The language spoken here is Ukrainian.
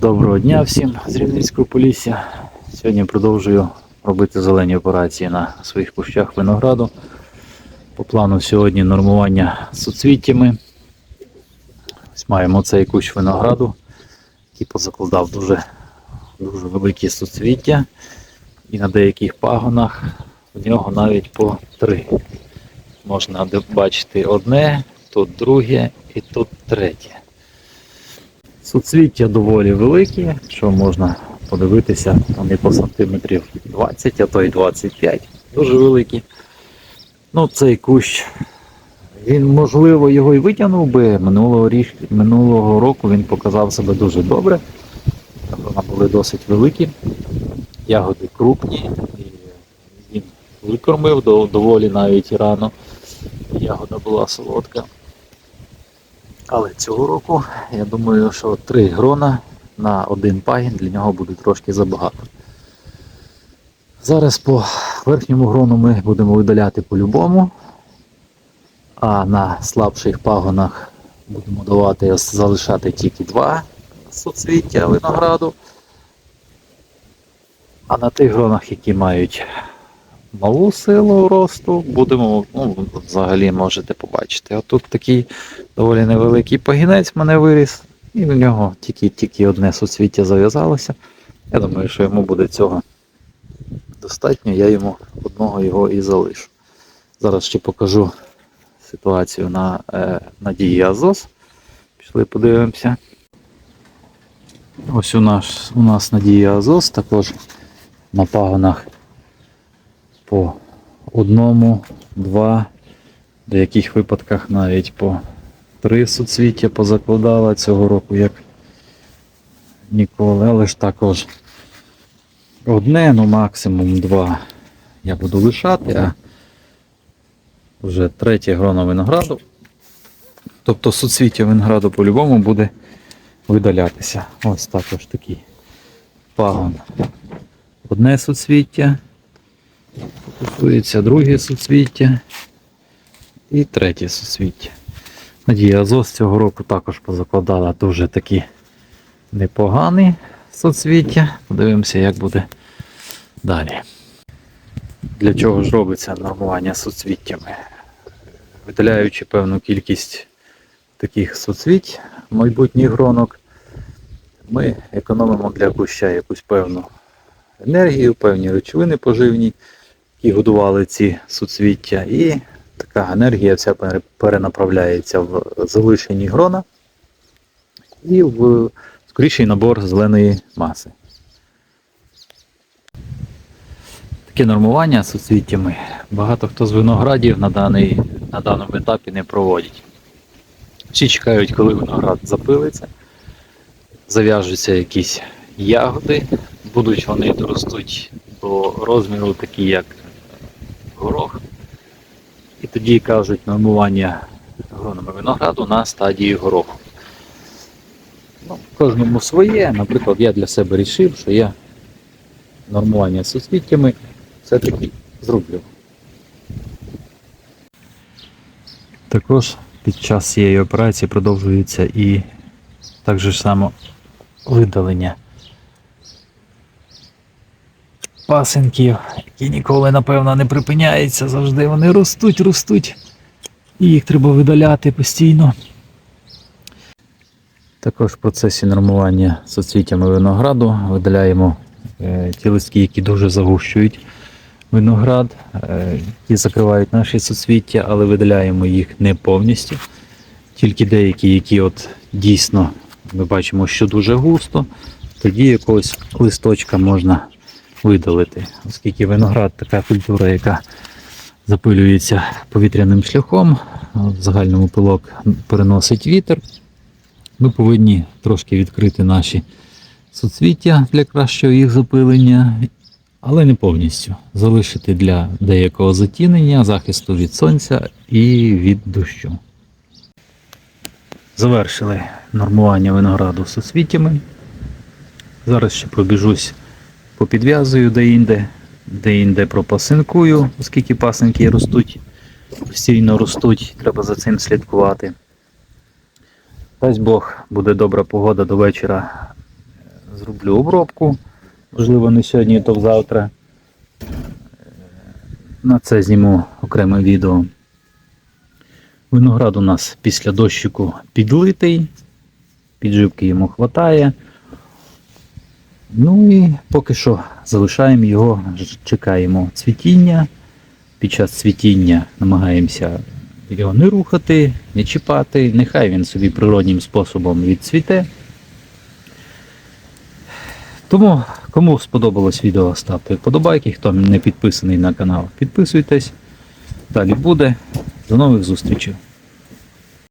Доброго дня всім з Рівненського Полісся. Сьогодні продовжую робити зелені операції на своїх кущах винограду. По плану сьогодні нормування суцвіттями. Ось маємо цей кущ винограду, який позакладав дуже, дуже великі суцвіття. І на деяких пагонах в нього навіть по три. Можна бачити одне, тут друге і тут третє. Суцвіття доволі великі, що можна подивитися, вони по сантиметрів 20, а то й 25. Дуже великі. Ну, цей кущ, він, можливо, його і витягнув би. Минулого, річ, минулого року він показав себе дуже добре. Там Вони були досить великі, ягоди крупні, і він викормив доволі навіть рано. Ягода була солодка. Але цього року я думаю, що три грона на один пагін для нього буде трошки забагато. Зараз по верхньому грону ми будемо видаляти по-любому, а на слабших пагонах будемо давати залишати тільки два соцвіття винограду. А на тих гронах, які мають малу силу росту, будемо, ну, взагалі можете побачити. Отут такий доволі невеликий пагінець мене виріс, і в нього тільки, тільки одне суцвіття зав'язалося. Я думаю, що йому буде цього достатньо, я йому одного його і залишу. Зараз ще покажу ситуацію на е, Надії Азос. Пішли подивимося. Ось у нас, у нас Надія Азос також на пагонах по одному, два, в деяких випадках навіть по три суцвіття позакладала цього року, як ніколи, але ж також одне, ну максимум два я буду лишати, а вже третє гроно винограду. Тобто суцвіття винограду по-любому буде видалятися. Ось також такий пагон. Одне суцвіття, фокусується друге суцвіття і третє суцвіття. Надія Азос цього року також позакладала дуже такі непогані соцвіття. Подивимося, як буде далі. Для чого ж робиться нормування соцвіттями? Видаляючи певну кількість таких соцвіть майбутніх гронок, ми економимо для куща якусь певну енергію, певні речовини поживні, які годували ці суцвіття. І така енергія вся перенаправляється в залишені грона і в скоріший набор зеленої маси. Таке нормування суцвіттями багато хто з виноградів на, даний, на даному етапі не проводять. Всі чекають, коли виноград запилиться, зав'яжуться якісь ягоди, будуть вони доростуть до розміру, такі як горох. І тоді кажуть нормування гронами винограду на стадії гороху. Ну, кожному своє. Наприклад, я для себе вирішив, що я нормування з суцвіттями все-таки зроблю. Також під час цієї операції продовжується і так же само видалення пасинків, які ніколи, напевно, не припиняються, завжди вони ростуть, ростуть. І їх треба видаляти постійно. Також в процесі нормування соцвіттями винограду видаляємо е, ті листки, які дуже загущують виноград, е, які закривають наші соцвіття, але видаляємо їх не повністю. Тільки деякі, які от дійсно ми бачимо, що дуже густо, тоді якогось листочка можна видалити, оскільки виноград така культура, яка запилюється повітряним шляхом, в загальному пилок переносить вітер. Ми повинні трошки відкрити наші суцвіття для кращого їх запилення, але не повністю. Залишити для деякого затінення, захисту від сонця і від дощу. Завершили нормування винограду суцвіттями. Зараз ще пробіжусь попідв'язую де-інде, де-інде пропасинкую, оскільки пасинки ростуть, постійно ростуть, треба за цим слідкувати. Дасть Бог, буде добра погода до вечора. зроблю обробку. Можливо, не сьогодні, то завтра. На це зніму окреме відео. Виноград у нас після дощику підлитий, підживки йому вистачає. Ну і поки що залишаємо його, чекаємо цвітіння. Під час цвітіння намагаємося його не рухати, не чіпати. Нехай він собі природнім способом відцвіте. Тому, кому сподобалось відео, ставте вподобайки. Хто не підписаний на канал, підписуйтесь. Далі буде. До нових зустрічей.